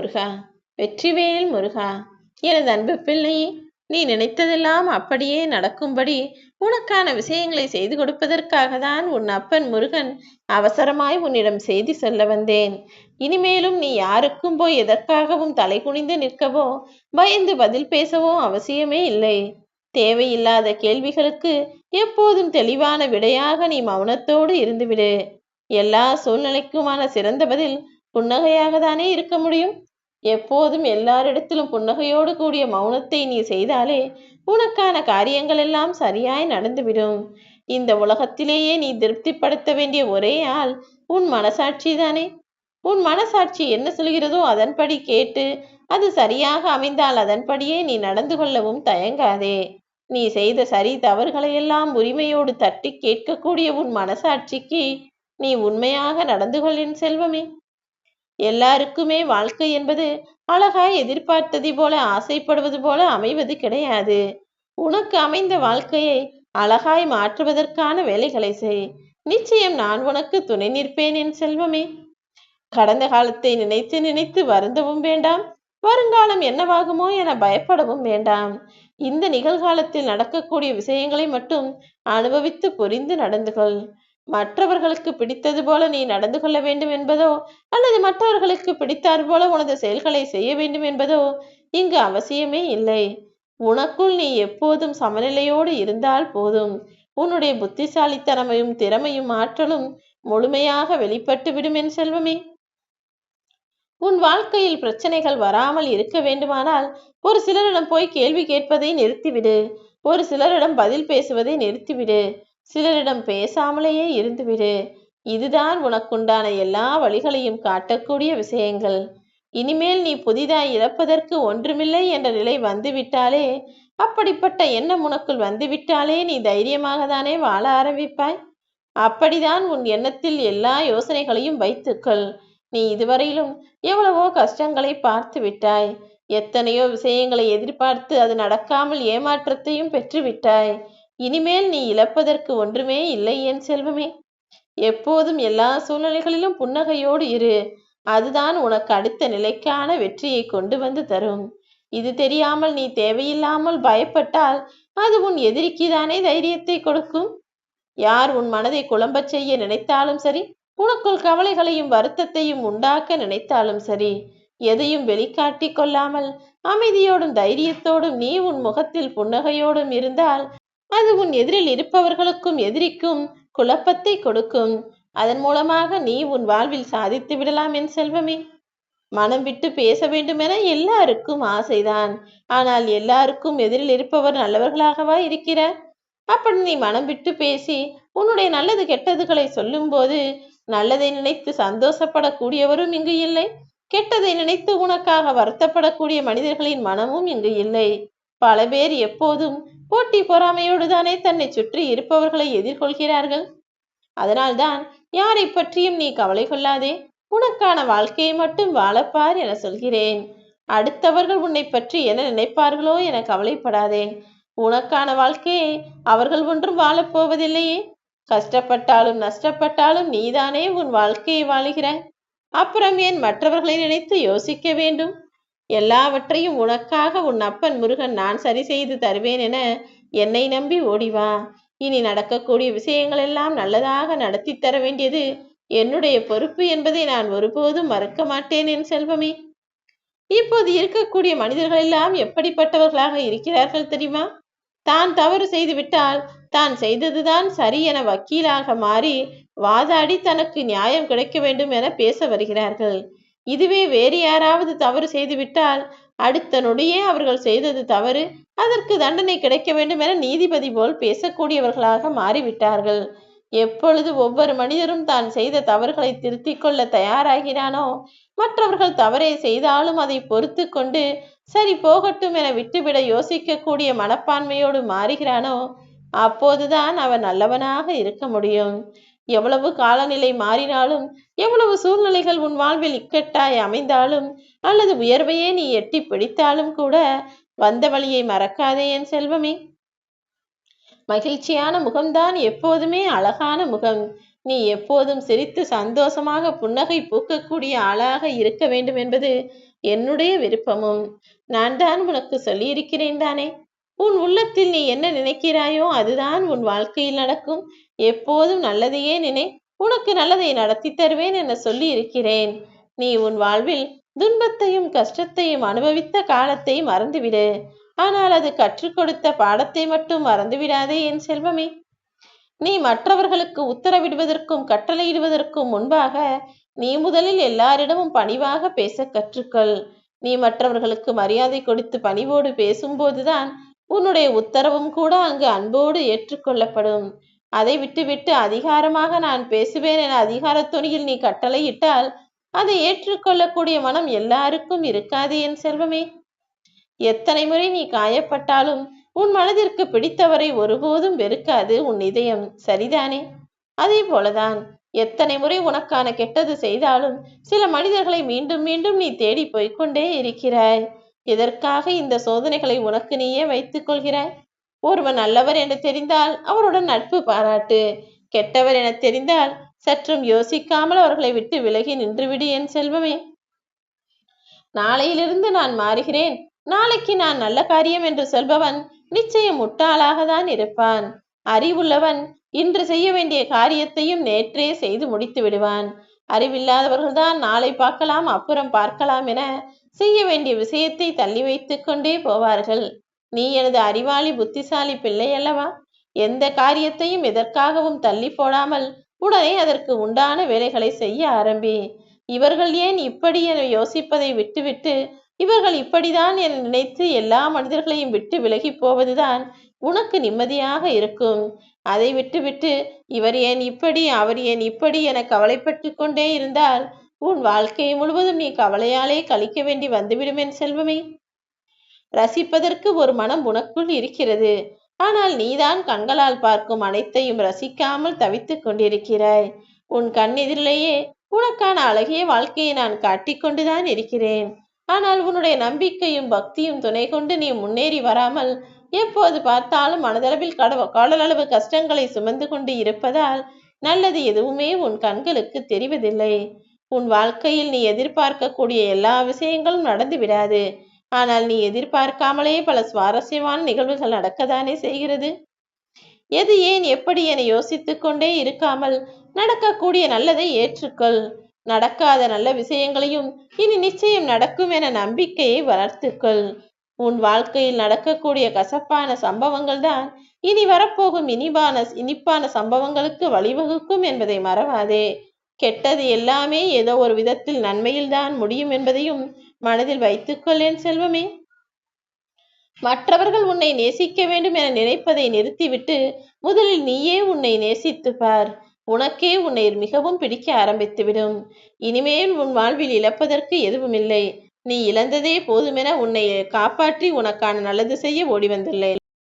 முருகா வெற்றிவேல் முருகா எனது அன்பு பிள்ளையே நீ நினைத்ததெல்லாம் அப்படியே நடக்கும்படி உனக்கான விஷயங்களை செய்து கொடுப்பதற்காக தான் உன் அப்பன் முருகன் அவசரமாய் உன்னிடம் செய்தி சொல்ல வந்தேன். இனிமேலும் நீ யாருக்கும் போய் எதற்காகவும் தலை குனிந்து நிற்கவோ பயந்து பதில் பேசவோ அவசியமே இல்லை. தேவையில்லாத கேள்விகளுக்கு எப்போதும் தெளிவான விடையாக நீ மௌனத்தோடு இருந்துவிடு. எல்லா சூழ்நிலைக்குமான சிறந்த பதில் புன்னகையாக தானே இருக்க முடியும்? எப்போதும் எல்லாரிடத்திலும் புன்னகையோடு கூடிய மௌனத்தை நீ செய்தாலே உனக்கான காரியங்கள் எல்லாம் சரியாய் நடந்துவிடும். இந்த உலகத்திலேயே நீ திருப்திப்படுத்த வேண்டிய ஒரே ஆள் உன் மனசாட்சி தானே? உன் மனசாட்சி என்ன சொல்கிறதோ அதன்படி கேட்டு அது சரியாக அமைந்தால் அதன்படியே நீ நடந்து கொள்ளவும் தயங்காதே. நீ செய்த சரி தவறுகளையெல்லாம் உரிமையோடு தட்டி கேட்கக்கூடிய உன் மனசாட்சிக்கு நீ உண்மையாக நடந்து கொள்ளின் செல்வமே. எல்லாருக்குமே வாழ்க்கை என்பது அழகாய் எதிர்பார்த்ததை போல ஆசைப்படுவது போல அமைவது கிடையாது. உனக்கு அமைந்த வாழ்க்கையை அழகாய் மாற்றுவதற்கான வேலைகளை செய். நிச்சயம் நான் உனக்கு துணை நிற்பேன் என் செல்வமே. கடந்த காலத்தை நினைத்து நினைத்து வருந்தவும் வேண்டாம். வருங்காலம் என்னவாகுமோ என பயப்படவும் வேண்டாம். இந்த நிகழ்காலத்தில் நடக்கக்கூடிய விஷயங்களை மட்டும் அனுபவித்து புரிந்து நடந்து கொள் மற்றவர்களுக்கு பிடித்தது போல நீ நடந்து கொள்ள வேண்டும் என்பதோ அல்லது மற்றவர்களுக்கு பிடித்தார் போல உனது செயல்களை செய்ய வேண்டும் என்பதோ இங்கு அவசியமே இல்லை. உனக்குள் நீ எப்போதும் சமநிலையோடு இருந்தால் போதும். உன்னுடைய புத்திசாலித்தனமையும் திறமையும் ஆற்றலும் முழுமையாக வெளிப்பட்டு விடும் என் செல்வமே. உன் வாழ்க்கையில் பிரச்சனைகள் வராமல் இருக்க வேண்டுமானால் ஒரு சிலரிடம் போய் கேள்வி கேட்பதை நிறுத்திவிடு. ஒரு சிலரிடம் பதில் பேசுவதை நிறுத்திவிடு. சிலரிடம் பேசாமலேயே இருந்துவிடு. இதுதான் உனக்குண்டான எல்லா வழிகளையும் காட்டக்கூடிய விஷயங்கள். இனிமேல் நீ புதிதாய் இழப்பதற்கு ஒன்றுமில்லை என்ற நிலை வந்துவிட்டாலே அப்படிப்பட்ட எண்ணம் உனக்குள் வந்துவிட்டாலே நீ தைரியமாக தானே வாழ ஆரம்பிப்பாய்? அப்படிதான் உன் எண்ணத்தில் எல்லா யோசனைகளையும் வைத்துக்கொள். நீ இதுவரையிலும் எவ்வளவோ கஷ்டங்களை பார்த்து விட்டாய். எத்தனையோ விஷயங்களை எதிர்பார்த்து அது நடக்காமல் ஏமாற்றத்தையும் பெற்று விட்டாய் இனிமேல் நீ இழப்பதற்கு ஒன்றுமே இல்லை என் செல்வமே. எப்போதும் எல்லா சூழ்நிலைகளிலும் புன்னகையோடு இரு. அதுதான் உனக்கு அடுத்த நிலைக்கான வெற்றியை கொண்டு வந்து தரும். இது தெரியாமல் நீ தேவையில்லாமல் பயப்பட்டால் அது உன் எதிரிக்குதானே தைரியத்தை கொடுக்கும். யார் உன் மனதை குழம்பச் செய்ய நினைத்தாலும் சரி உனக்குள் கவலைகளையும் வருத்தத்தையும் உண்டாக்க நினைத்தாலும் சரி எதையும் வெளிக்காட்டி கொள்ளாமல் அமைதியோடும் தைரியத்தோடும் நீ உன் முகத்தில் புன்னகையோடும் இருந்தால் அது உன் எதிரில் இருப்பவர்களுக்கும் எதிரிக்கும் குழப்பத்தை கொடுக்கும். அதன் மூலமாக நீ உன் வாழ்வில் சாதித்து விடலாம் என் செல்வமே. மனம் விட்டு பேச வேண்டுமென எல்லாருக்கும் ஆசைதான். ஆனால் எல்லாருக்கும் எதிரில் இருப்பவர் நல்லவர்களாகவா இருக்கிறார்? அப்படி நீ மனம் விட்டு பேசி உன்னுடைய நல்லது கெட்டதுகளை சொல்லும்போது நல்லதை நினைத்து சந்தோஷப்படக்கூடியவரும் இங்கு இல்லை. கெட்டதை நினைத்து உனக்காக வருத்தப்படக்கூடிய மனிதர்களின் மனமும் இங்கு இல்லை. பல பேர் எப்போதும் போட்டி பொறாமையோடு தானே தன்னை சுற்றி இருப்பவர்களை எதிர்கொள்கிறார்கள்? அதனால்தான் யாரை பற்றியும் நீ கவலை கொள்ளாதே. உனக்கான வாழ்க்கையை மட்டும் வாழப்பார் என சொல்கிறேன். அடுத்தவர்கள் உன்னை பற்றி என்ன நினைப்பார்களோ என கவலைப்படாதேன் உனக்கான வாழ்க்கையை அவர்கள் ஒன்றும் வாழப்போவதில்லையே கஷ்டப்பட்டாலும் நஷ்டப்பட்டாலும் நீதானே உன் வாழ்க்கையை வாழுகிறாய். அப்புறம் ஏன் மற்றவர்களை நினைத்து யோசிக்க வேண்டும்? எல்லாவற்றையும் உனக்காக உன் அப்பன் முருகன் நான் சரி செய்து தருவேன் என என்னை நம்பி ஓடிவா இனி நடக்கக்கூடிய விஷயங்கள் எல்லாம் நல்லதாக நடத்தி தர வேண்டியது என்னுடைய பொறுப்பு என்பதை நான் ஒருபோதும் மறக்க மாட்டேன் என் செல்வமே. இப்போது இருக்கக்கூடிய மனிதர்கள் எல்லாம் எப்படிப்பட்டவர்களாக இருக்கிறார்கள் தெரியுமா? தான் தவறு செய்துவிட்டால் தான் செய்ததுதான் சரி என வக்கீலாக மாறி வாதாடி தனக்கு நியாயம் கிடைக்க வேண்டும் என பேச வருகிறார்கள். இதுவே வேறு யாராவது தவறு செய்துவிட்டால் அடுத்த நொடியே அவர்கள் செய்தது தவறு. அதற்கு தண்டனை கிடைக்க வேண்டும் என நீதிபதி போல் பேசக்கூடியவர்களாக மாறிவிட்டார்கள். எப்பொழுது ஒவ்வொரு மனிதரும் தான் செய்த தவறுகளை திருத்திக் கொள்ள தயாராகிறானோ மற்றவர்கள் தவறை செய்தாலும் அதை பொறுத்து கொண்டு சரி போகட்டும் என விட்டுவிட யோசிக்கக்கூடிய மனப்பான்மையோடு மாறுகிறானோ அப்போதுதான் அவன் நல்லவனாக இருக்க முடியும். எவ்வளவு காலநிலை மாறினாலும் எவ்வளவு சூழ்நிலைகள் உன் வாழ்வில் இக்கட்டாய் அமைந்தாலும் அல்லது உயர்வையே நீ எட்டி பிடித்தாலும் கூட வந்த வழியை மறக்காதே என் செல்வமே. மகிழ்ச்சியான முகம்தான் எப்போதுமே அழகான முகம். நீ எப்போதும் சிரித்து சந்தோஷமாக புன்னகை பூக்கக்கூடிய ஆளாக இருக்க வேண்டும் என்பது என்னுடைய விருப்பமும். நான் தான் உனக்கு சொல்லியிருக்கிறேன் தானே. உன் உள்ளத்தில் நீ என்ன நினைக்கிறாயோ அதுதான் உன் வாழ்க்கையில் நடக்கும். எப்போதும் நல்லதையே நினை உனக்கு நல்லதை நடத்தி தருவேன் என சொல்லி இருக்கிறேன் நீ உன் வாழ்வில் துன்பத்தையும் கஷ்டத்தையும் அனுபவித்த காலத்தை மறந்துவிடு. ஆனால் அது கற்றுக் கொடுத்த பாடத்தை மட்டும் மறந்துவிடாதே என் செல்வமே. நீ மற்றவர்களுக்கு உத்தரவிடுவதற்கும் கட்டளையிடுவதற்கும் முன்பாக நீ முதலில் எல்லாரிடமும் பணிவாக பேச கற்றுக்கொள். நீ மற்றவர்களுக்கு மரியாதை கொடுத்து பணிவோடு பேசும்போதுதான் உன்னுடைய உத்தரவும் கூட அங்கு அன்போடு ஏற்றுக்கொள்ளப்படும். அதை விட்டுவிட்டு அதிகாரமாக நான் பேசுவேன் என அதிகார துணியில் நீ கட்டளையிட்டால் அதை ஏற்றுக்கொள்ளக்கூடிய மனம் எல்லாருக்கும் இருக்காது என் செல்வமே. எத்தனை முறை நீ காயப்பட்டாலும் உன் மனதிற்கு பிடித்தவரை ஒருபோதும் வெறுக்காது உன் இதயம். சரிதானே? அதே போலதான் எத்தனை முறை உனக்கான கெட்டது செய்தாலும் சில மனிதர்களை மீண்டும் மீண்டும் நீ தேடி போய்க்கொண்டே இருக்கிறாய். எதற்காக இந்த சோதனைகளை உனக்கு நீயே வைத்துக் கொள்கிறாய்? ஒருவன் நல்லவர் என்று தெரிந்தால் அவருடன் நட்பு பாராட்டு. கெட்டவர் என தெரிந்தால் சற்றும் யோசிக்காமல் அவர்களை விட்டு விலகி நின்றுவிடு என் செல்வமே. நாளையிலிருந்து நான் மாறுகிறேன். நாளைக்கு நான் நல்ல காரியம் என்று சொல்பவன் நிச்சயம் முட்டாளாக தான் இருப்பான். அறிவுள்ளவன் இன்று செய்ய வேண்டிய காரியத்தையும் நேற்றே செய்து முடித்து விடுவான். அறிவில்லாதவர்கள்தான் நாளை பார்க்கலாம் அப்புறம் பார்க்கலாம் என செய்ய வேண்டிய விஷயத்தை தள்ளி வைத்துக் கொண்டே போவார்கள். நீ எனது அறிவாளி புத்திசாலி பிள்ளை அல்லவா? எந்த காரியத்தையும் எதற்காகவும் தள்ளி போடாமல் உடனே அதற்கு உண்டான வேலைகளை செய்ய ஆரம்பி. இவர்கள் ஏன் இப்படி என யோசிப்பதை விட்டுவிட்டு இவர்கள் இப்படிதான் என நினைத்து எல்லா மனிதர்களையும் விட்டு விலகி போவதுதான் உனக்கு நிம்மதியாக இருக்கும். அதை விட்டுவிட்டு இவர் ஏன் இப்படி அவர் ஏன் இப்படி என கவலைப்பட்டு கொண்டே இருந்தால் உன் வாழ்க்கை முழுவதும் நீ கவலையாலே கழிக்க வேண்டி வந்துவிடும் என் செல்வமே. ரசிப்பதற்கு ஒரு மனம் உனக்குள் இருக்கிறது. ஆனால் நீதான் கண்களால் பார்க்கும் அனைத்தையும் ரசிக்காமல் தவித்துக் கொண்டிருக்கிறாய். உன் கண்ணெதிரிலேயே உனக்கான அழகிய வாழ்க்கையை நான் காட்டிக்கொண்டுதான் இருக்கிறேன். ஆனால் உன்னுடைய நம்பிக்கையும் பக்தியும் துணை கொண்டு நீ முன்னேறி வராமல் எப்போது பார்த்தாலும் மனதளவில் கடவு கடலளவு கஷ்டங்களை சுமந்து கொண்டு இருப்பதால் நல்லது எதுவுமே உன் கண்களுக்கு தெரிவதில்லை. உன் வாழ்க்கையில் நீ எதிர்பார்க்கக்கூடிய எல்லா விஷயங்களும் நடந்து விடாது. ஆனால் நீ எதிர்பார்க்காமலே பல சுவாரஸ்யமான நிகழ்வுகள் நடக்கத்தானே செய்கிறது? எது ஏன் எப்படி என யோசித்துக் கொண்டே இருக்காமல் நடக்கக்கூடிய நல்லதை ஏற்றுக்கொள். நடக்காத நல்ல விஷயங்களையும் இனி நிச்சயம் நடக்கும் என நம்பிக்கையை வளர்த்துக்கொள். உன் வாழ்க்கையில் நடக்கக்கூடிய கசப்பான சம்பவங்கள் தான் இனி வரப்போகும் இனிப்பான இனிப்பான சம்பவங்களுக்கு வழிவகுக்கும் என்பதை மறவாதே. கெட்டது எல்லாமே ஏதோ ஒரு விதத்தில் நன்மையில் தான் முடியும் என்பதையும் மனதில் வைத்துக்கொள்ளேன் செல்வமே. மற்றவர்கள் உன்னை நேசிக்க வேண்டும் என நினைப்பதை நிறுத்திவிட்டு முதலில் நீயே உன்னை நேசித்து பார். உனக்கே உன்னை மிகவும் பிடிக்க ஆரம்பித்துவிடும். இனிமேல் உன் வாழ்வில் இழப்பதற்கு எதுவுமில்லை. நீ இழந்ததே போதுமென உன்னை காப்பாற்றி உனக்கான நல்லது செய்ய ஓடி வந்துள்ளேன்